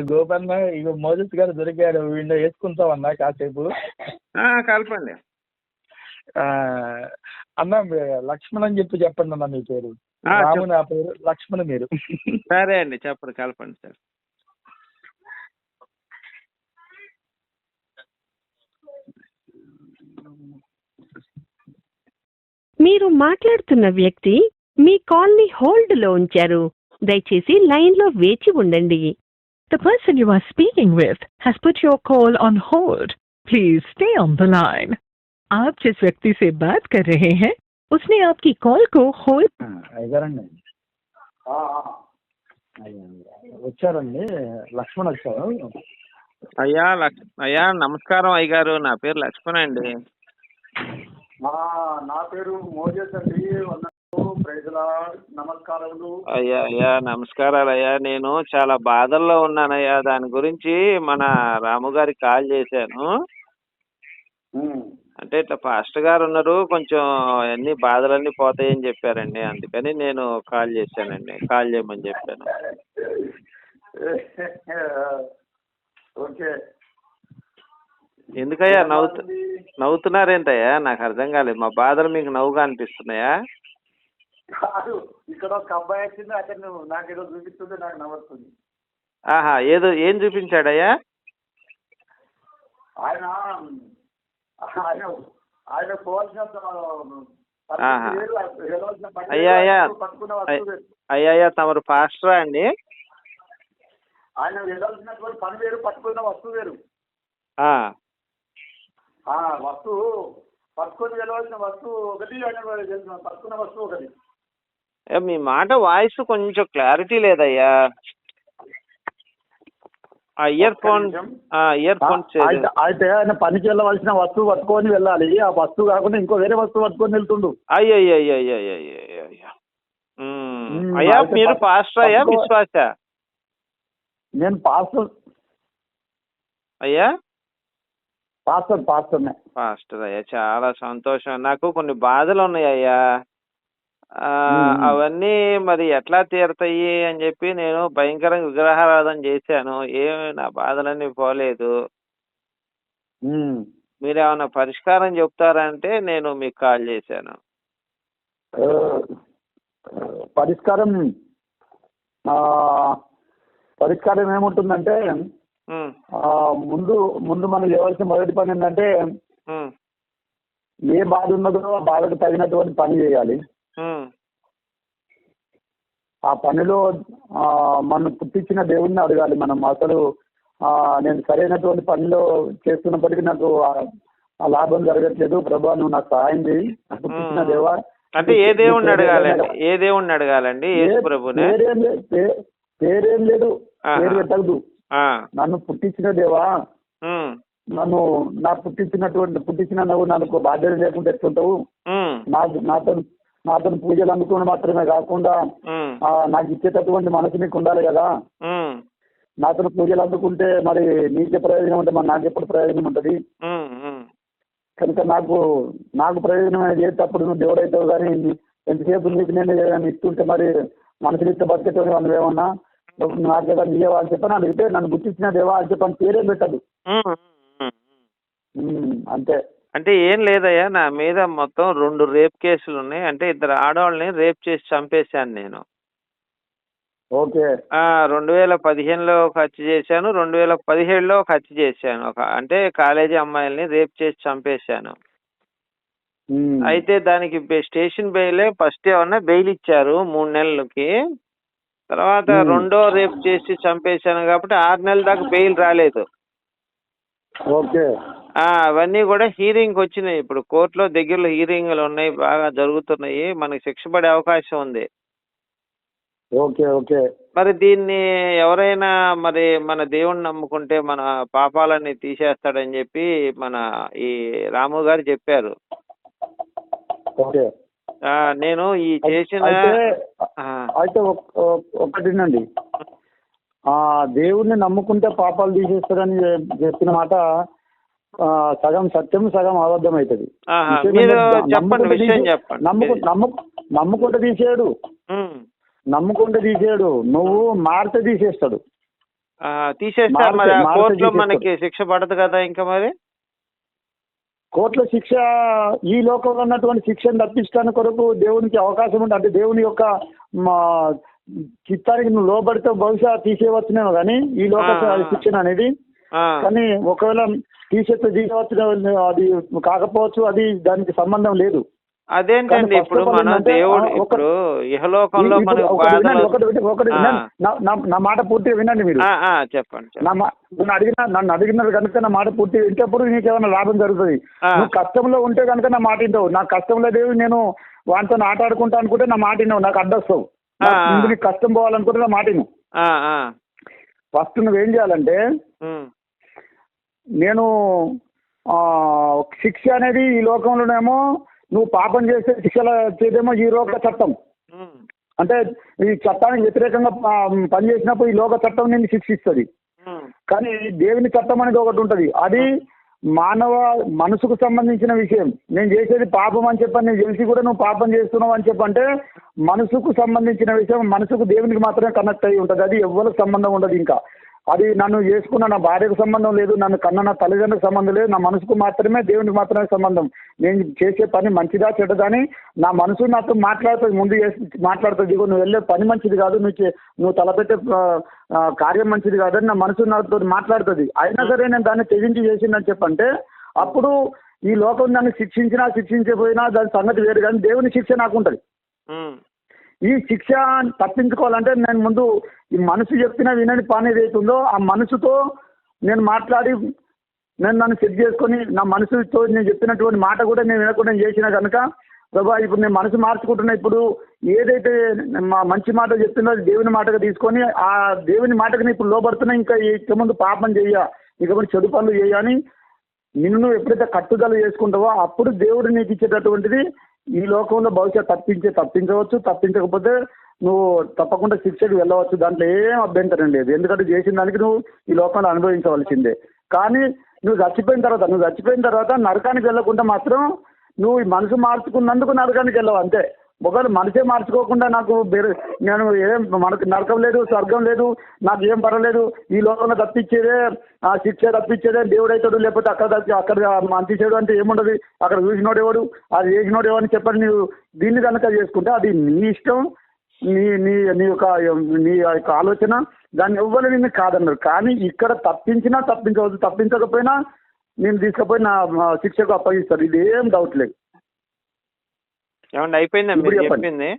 గోపన్న ఇక మోజస్ గారు దొరికాడు వీడిని వేసుకుంటామన్నా కాసేపు. ఆ, కలపండి. అన్న లక్ష్మణ్ అని చెప్పి చెప్పండి అన్న మీ పేరు. ఆ, రాము చెప్- నా పేరు లక్ష్మణ్ మీరు. సరే అండి చెప్పండి కలపండి సార్. మీరు మాట్లాడుతున్న వ్యక్తి మీ కాల్ని హోల్డ్లో ఉంచారు. దయచేసి లైన్లో వేచి ఉండండి. The person you are speaking with has put your call on hold. Please stay on the line. आप जिस व्यक्ति से बात कर रहे हैं उसने आपकी कॉल को होल्ड ఆ, అయ్యగారండి అయ్యా, వచ్చారండి లక్ష్మణ్ వచ్చారు అయ్యా లక్ష్ అయ్యా నమస్కారం అయ్యగారు నా పేరు లక్ష్మణ్ అండి ఆ, నా పేరు మోజస్ అండి వందనాలు ప్రైజుల నమస్కారములు అయ్యా అయ్యా నమస్కారాలు అయ్యా నేను చాలా బాధల్లో ఉన్నానయ్యా. దాని గురించి మన రాము గారికి కాల్ చేశాను. అంటే ఇట్లా పాస్టర్ గారు ఉన్నారు. కొంచెం అన్ని బాధలన్నీ పోతాయని చెప్పారండి. అందుకని నేను కాల్ చేశానండి. కాల్ చేయమని చెప్పాను. ఓకే. ఎందుకయ్యా నవ్వుతు నవ్వుతున్నారేంటయ్యా? నాకు అర్థం కాలేదు. మా బాధలు మీకు నవ్వుగా అనిపిస్తున్నాయా? కాదు. ఇక్కడ ఒక అబ్బాయి వచ్చింది అతను నాకు ఏదో చూపిస్తుంది నాకు నవ్వుతుంది ఆహా ఏదో ఏం చూపించాడయ్యా? ఆయన ఆయన ఆయన పోవాల్సిన అయ్యా, అయ్యా. అయ్యా. తమరు పాస్టరా అండి? ఆయన వెళ్ళాల్సినటువంటి పని వేరు పట్టుకున్న వస్తువు వేరు. ఆ, ఆ వస్తువు పట్టుకొని వెళ్ళవలసిన వస్తువు ఒకటి ఆయన పట్టుకున్న వస్తువు ఒకటి. మీ మాట వాయిస్ కొంచెం క్లారిటీ లేదయ్యా. ఆ ఇయర్ ఫోన్ ఇయర్ ఫోన్ అయితే ఆయన పనికి వెళ్ళవలసిన వస్తువు పట్టుకొని వెళ్ళాలి. ఆ వస్తువు కాకుండా ఇంకో వేరే వస్తువు పట్టుకొని వెళ్తుండు. అయ్యో మీరు పాస్టర్ అయ్యా విశ్వాస నేను పాస్టర్ అయ్యా పాస్టర్ పాస్టర్నే పాస్టర్ అయ్యా చాలా సంతోషం నాకు కొన్ని బాధలు ఉన్నాయి అయ్యా ఆ. అవన్నీ మరి ఎట్లా తీరతాయి అని చెప్పి నేను భయంకరంగా విగ్రహారాధన చేశాను. ఏమి నా బాధలన్నీ పోలేదు. మీరు ఏమైనా పరిష్కారం చెప్తారంటే నేను మీకు కాల్ చేశాను. పరిష్కారం ఆ, పరిష్కారం ఏముంటుందంటే ముందు ముందు మనం చేయవలసిన మొదటి పని ఏంటంటే ఏ బాధ ఉన్నదో ఆ బాధకు తగినటువంటి పని చేయాలి. ఆ. పనిలో ఆ, మనం పుట్టించిన దేవుణ్ణి అడగాలి మనం. అసలు ఆ, నేను సరైనటువంటి పనిలో చేస్తున్నప్పటికీ నాకు ఆ- లాభం జరగట్లేదు. ప్రభా నువ్వు నాకు సహాయం చేయి పుట్టించిన. దేవా అంటే ఏ దేవుణ్ణి అడగాలండి? ఏ దేవుణ్ణి అడగాలండి? ప్రభునే పేరేం లేదు. పేరేం పెట్టదు నన్ను పుట్టించిన దేవా నన్ను నా పుట్టించినటువంటి పుట్టించిన నువ్వు నాకు బాధ్యత లేకుండా ఎట్లుంటావు? నాకు నాతో నాతో పూజలు అందుకోవడం మాత్రమే కాకుండా నాకు ఇచ్చేటటువంటి మనసు నీకు ఉండాలి కదా. ఉమ్, నాతో పూజలు అందుకుంటే మరి నీకే ప్రయోజనం ఉంటుంది మరి నాకు ఎప్పుడు ప్రయోజనం ఉంటుంది. కనుక నాకు నాకు ప్రయోజనం చేసేటప్పుడు నువ్వు దేవుడు అవుతావు కానీ ఎంతసేపు నీకు నేను ఇస్తుంటే మరి మనసులు ఇస్తే బతికేటోని వాళ్ళు ఏమన్నా? నాకు ఏదైనా నీయవా అని చెప్పని అడిగితే నన్ను గుర్తించిన దేవా అని చెప్పని పేరే పెట్టదు. అంతే. అంటే ఏం లేదయ్యా నా మీద మొత్తం రెండు రేప్ కేసులు ఉన్నాయి. అంటే ఇద్దరు ఆడవాళ్ళని రేప్ చేసి చంపేశాను నేను. ఓకే. ఆ రెండు వేల పదిహేనులో హత్య చేశాను. రెండు వేల పదిహేడులో హత్య చేశాను. ఒక అంటే కాలేజీ అమ్మాయిల్ని రేప్ చేసి చంపేశాను. అయితే దానికి స్టేషన్ బెయిలే ఫస్ట్ ఏమన్నా బెయిల్ ఇచ్చారు మూడు నెలలకి. తర్వాత. రెండో రేప్ చేసి చంపేశాను కాబట్టి ఆరు నెలల దాకా బెయిల్ రాలేదు. ఓకే. అవన్నీ కూడా హీరింగ్ వచ్చినాయి. ఇప్పుడు కోర్టులో దగ్గరలో హీరింగ్లు ఉన్నాయి బాగా జరుగుతున్నాయి. మనకి శిక్ష పడే అవకాశం ఉంది. Okay okay. మరి దీన్ని ఎవరైనా మరి మన దేవుణ్ణి నమ్ముకుంటే మన పాపాలన్నీ తీసేస్తాడని చెప్పి మన ఈ రాము గారు చెప్పారు. ఓకే. నేను ఈ చేసిన అయితే ఆ, ఒకటినండి. దేవుణ్ణి నమ్ముకుంటే పాపాలు తీసేస్తారని చె- చెప్పిన మాట సగం సత్యం సగం అబద్ధం అవుతుంది నమ్ముకుంటే తీసేయడు. నమ్ముకుంటే తీసేయడు. నువ్వు మారితే తీసేస్తాడు. మరి. కోర్టులో. మనకి శిక్ష పడదు కదా ఇంకా మరి? కోర్టులో శిక్ష ఈ లోకంలో ఉన్నటువంటి శిక్షను తప్పించడానికి కొరకు దేవునికి అవకాశం ఉంది అంటే దేవుని యొక్క మా చిత్తానికి నువ్వు లోబడితే బహుశా తీసేయవచ్చునేమో కానీ ఈ లోక. శిక్షణ అనేది కానీ ఒకవేళ తీసేస్తే తీయవచ్చు అది కాకపోవచ్చు అది దానికి సంబంధం లేదు. అదేంటండి ఇప్పుడు మనం దేవుడు ఇప్పుడు ఇహలోకంలో మనకు ఒకటి ఒకటి. వినండి. నా- నా- నా మాట పూర్తిగా వినండి మీరు. చెప్పండి. నా నన్ను అడిగిన నన్ను అడిగినారు కనుక నా మాట పూర్తి వింటప్పుడు నీకు ఏమైనా లాభం జరుగుతుంది. నువ్వు కష్టంలో ఉంటే కనుక నా మాట వింటావు. నాకు కష్టంలో లేవు నేను వాటితో ఆట ఆడుకుంటా అనుకుంటే నా మాట విన్నావు నాకు అడ్డొస్తావు. నీకు కష్టం పోవాలనుకుంటే నా మాట విను. ఫస్ట్ నువ్వేం చేయాలంటే నేను ఆ, శిక్ష అనేది ఈ లోకంలోనేమో నువ్వు పాపం చేస్తే శిక్షలు వచ్చేదేమో ఈ లోక చట్టం. అంటే ఈ చట్టానికి వ్యతిరేకంగా పనిచేసినప్పుడు ఈ లోక చట్టం నిన్ను శిక్షిస్తుంది. కానీ దేవుని చట్టం అనేది ఒకటి ఉంటది. అది మానవ మనసుకు సంబంధించిన విషయం. నేను చేసేది పాపం అని చెప్పని నేను తెలిసి కూడా నువ్వు పాపం చేస్తున్నావు అని చెప్పంటే మనసుకు సంబంధించిన విషయం మనసుకు దేవునికి మాత్రమే కనెక్ట్ అయి ఉంటది. అది ఎవరికి సంబంధం ఉండదు ఇంకా. అది నన్ను చేసుకున్న నా భార్యకు సంబంధం లేదు నన్ను కన్న నా తల్లిదండ్రులకు సంబంధం లేదు నా మనసుకు మాత్రమే దేవునికి మాత్రమే సంబంధం. నేను చేసే పని మంచిదా చెడ్డదని అని నా మనసు నాతో మాట్లాడుతుంది ముందు మాట్లాడుతుంది. ఇగో నువ్వు వెళ్ళే పని మంచిది కాదు నువ్వు నువ్వు తలపెట్టే కార్యం మంచిది కాదని నా మనసు నాతో మాట్లాడుతుంది. అయినా సరే నేను దాన్ని తెగించి చేసిందని చెప్పంటే అప్పుడు ఈ లోకం నన్ను శిక్షించినా శిక్షించకపోయినా దాని సంగతి వేరు కానీ దేవుని శిక్ష నాకు ఉంటుంది. ఈ శిక్ష తప్పించుకోవాలంటే నేను ముందు ఈ మనసు చెప్పిన వినని పని ఏదైతుందో ఆ మనసుతో నేను మాట్లాడి నేను నన్ను సెట్ చేసుకొని నా మనసుతో నేను చెప్పినటువంటి మాట కూడా నేను వినకుండా చేసిన కనుక ప్రభా ఇప్పుడు నేను మనసు మార్చుకుంటున్నా. ఇప్పుడు ఏదైతే మా మంచి మాట చెప్తుందో అది దేవుని మాటగా తీసుకొని ఆ దేవుని మాటకు నేను ఇప్పుడు లోబడుతున్నా. ఇంకా ఇక ముందు పాపం చేయ ఇక ముందు చెడు పనులు చేయ అని నిన్ను నువ్వు ఎప్పుడైతే కట్టుదల చేసుకుంటావో అప్పుడు దేవుడు నీకు ఇచ్చేటటువంటిది ఈ లోకంలో భవిష్యత్ తప్పించే తప్పించవచ్చు తప్పించకపోతే నువ్వు తప్పకుండా శిక్షకు వెళ్ళవచ్చు. దాంట్లో ఏం అభ్యంతరం లేదు. ఎందుకంటే చేసిన దానికి నువ్వు ఈ లోకంలో అనుభవించవలసిందే. కానీ నువ్వు చచ్చిపోయిన తర్వాత నువ్వు చచ్చిపోయిన తర్వాత నరకానికి వెళ్ళకుండా మాత్రం నువ్వు ఈ మనసు మార్చుకున్నందుకు నరకానికి వెళ్ళవు అంతే. ఒకవేళ మనసే మార్చుకోకుండా నాకు నేను ఏం మనకు నరకం లేదు స్వర్గం లేదు నాకు ఏం పర్వాలేదు ఈ లోకంలో తప్పించేదే ఆ శిక్ష తప్పించేదే దేవుడు అవుతాడు లేకపోతే అక్కడ తప్పి అక్కడ మంచిసేడు అంటే ఏముండదు అక్కడ చూసినోడు ఎవడు అది చేసినోడు ఎవరు అని చెప్పని నువ్వు దీన్ని కనుక చేసుకుంటే అది నీ ఇష్టం నీ నీ నీ యొక్క నీ యొక్క ఆలోచన దాన్ని ఎవ్వరు నిన్ను కాదన్నారు. కానీ ఇక్కడ తప్పించినా తప్పించవచ్చు తప్పించకపోయినా నేను తీసుకుపోయి నా శిక్షకు అప్పగిస్తారు. ఇది ఏం డౌట్ లేదు. ఏమండి అయిపోయిందా మీరు. చెప్పింది